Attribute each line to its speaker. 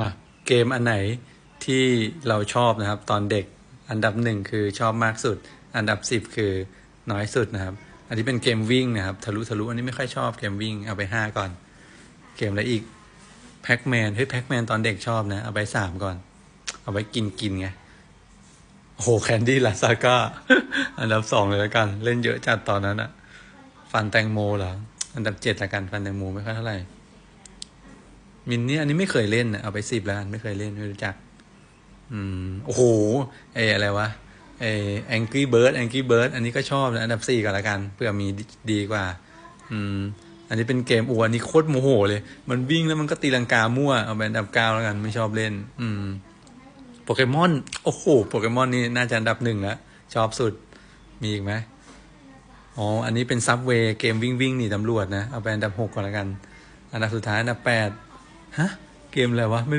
Speaker 1: มาเกมอันไหนที่เราชอบนะครับ ตอนเด็กอันดับหนึ่งคือชอบมากสุด อันดับสิบคือน้อยสุดนะครับ อันนี้เป็นเกมวิ่งนะครับทะลุทะลุอันนี้ไม่ค่อยชอบเกมวิ่งเอาไปห้าก่อน เกมอะไรอีกแพ็กแมนเฮ้ยแพ็กแมนตอนเด็กชอบนะ เอาไปสามก่อน เอาไว้กินกินไงโอ้โหแคนดี้ลาซาก้าอันดับสองเลยแล้วกัน เล่นเยอะจัดตอนนั้นอะฟันแตงโมเหรออันดับเจ็ดละกันฟันแตงโมไม่ค่อยเท่าไหร่ มินเนี่ยอันนี้ไม่เคยเล่นเอาไปสิบแล้วกันไม่เคยเล่นไม่รู้จัก อืมโอ้โหไออะไรวะไอ Angry Bird Angry Bird อันนี้ก็ชอบนะอันดับสี่ก่อนละกันเพื่อมีดีกว่า อืม อันนี้เป็นเกมอ้วนนี่โคตรโมโหเลย มันวิ่งแล้วมันก็ตีลังกามั่วเอาไปอันดับเก้าแล้วกันไม่ชอบเล่น อืมโปเกมอนโอ้โหโปเกมอนนี่น่าจะอันดับหนึ่งแล้วชอบสุดมีอีกไหมอ๋อ อันนี้เป็นซับเวย์เกมวิ่งวิ่งหนีตำรวจนะ เอาไปอันดับหกก่อนละกัน อันดับสุดท้ายอันดับแปด ฮะ เกมอะไรวะ ไม่รู้